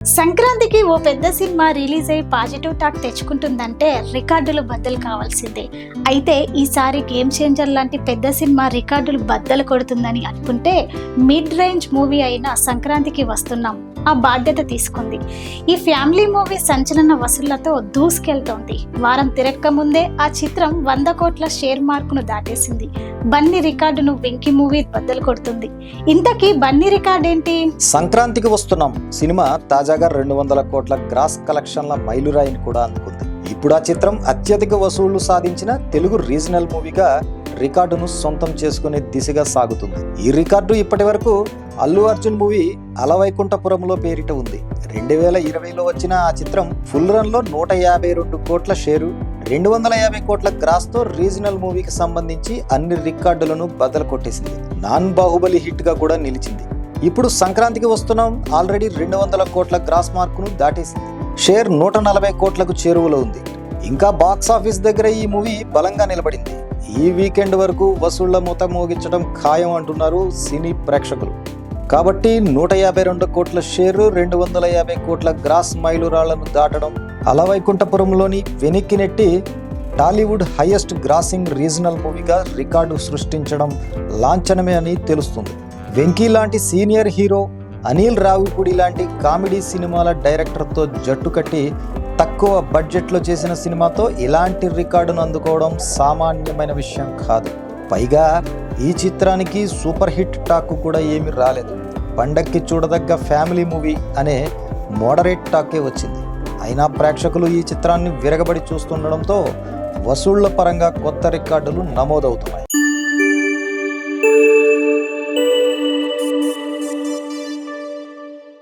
సంక్రాంతికి ఓ పెద్ద సినిమా రిలీజ్ అయ్యి పాజిటివ్ టాక్ తెచ్చుకుంటుందంటే రికార్డులు బద్దలు కావాల్సిందే. అయితే ఈసారి గేమ్ చేంజర్ లాంటి పెద్ద సినిమా రికార్డులు బద్దలు కొడుతుందని అనుకుంటే మిడ్ రేంజ్ మూవీ అయిన సంక్రాంతికి వస్తున్నాం. ఆ బాధ్యత తీసుకుంది. ఈ ఫ్యామిలీ మూవీ సంచలన వసూళ్ళతో దూసుకెళ్తోంది. వారం తిరక్క ముందే ఆ చిత్రం వంద కోట్ల షేర్ మార్కును దాటేసింది. బన్నీ రికార్డును వెంకీ మూవీ బద్దలు కొడుతుంది. ఇంతకీ బన్నీ రికార్డ్ ఏంటి? సంక్రాంతికి వస్తున్నాం. సినిమా తాజాగా రెండు వందల కోట్ల గ్రాస్ కలెక్షన్ల మైలురాయిని కూడా అందుకుంది. ఇప్పుడు ఆ చిత్రం అత్యధిక వసూళ్ళు సాధించిన తెలుగు రీజనల్ మూవీగా రికార్డును సొంతం చేసుకునే దిశగా సాగుతుంది. ఈ రికార్డు ఇప్పటి వరకు అల్లు అర్జున్ మూవీ అలవైకుంఠపురంలో పేరిట ఉంది. రెండు వేల ఇరవైలో వచ్చిన ఆ చిత్రం ఫుల్ రన్లో నూట యాభై రెండు కోట్ల షేరు రెండు వందల యాభై కోట్ల గ్రాస్తో రీజనల్ మూవీకి సంబంధించి అన్ని రికార్డులను బద్దలు కొట్టేసింది. నాన్ బాహుబలి హిట్గా కూడా నిలిచింది. ఇప్పుడు సంక్రాంతికి వస్తున్నాం ఆల్రెడీ రెండు వందల కోట్ల గ్రాస్ మార్కును దాటేసింది. షేర్ నూట నలభై కోట్లకు చేరువలో ఉంది. ఇంకా బాక్స్ ఆఫీస్ దగ్గర ఈ మూవీ బలంగా నిలబడింది. ఈ వీకెండ్ వరకు వసూళ్ళ మూత మోగించడం ఖాయం అంటున్నారు సినీ ప్రేక్షకులు. కాబట్టి నూట యాభై రెండు కోట్ల షేరు రెండు వందల యాభై కోట్ల గ్రాస్ మైలురాళ్ళను దాటడం అలవైకుంఠపురంలోని వెనక్కి నెట్టి టాలీవుడ్ హైయెస్ట్ గ్రాసింగ్ రీజనల్ మూవీగా రికార్డు సృష్టించడం లాంఛనమే అని తెలుస్తుంది. వెంకీ లాంటి సీనియర్ హీరో అనిల్ రావిపూడి లాంటి కామెడీ సినిమాల డైరెక్టర్తో జట్టు కట్టి తక్కువ బడ్జెట్లో చేసిన సినిమాతో ఇలాంటి రికార్డును అందుకోవడం సామాన్యమైన విషయం కాదు. పైగా ఈ చిత్రానికి సూపర్ హిట్ టాక్ కూడా ఏమీ రాలేదు. పండక్కి చూడదగ్గ ఫ్యామిలీ మూవీ అనే మోడరేట్ టాకే వచ్చింది. అయినా ప్రేక్షకులు ఈ చిత్రాన్ని విరగబడి చూస్తుండడంతో వసూళ్ళ పరంగా కొత్త రికార్డులు నమోదవుతున్నాయి.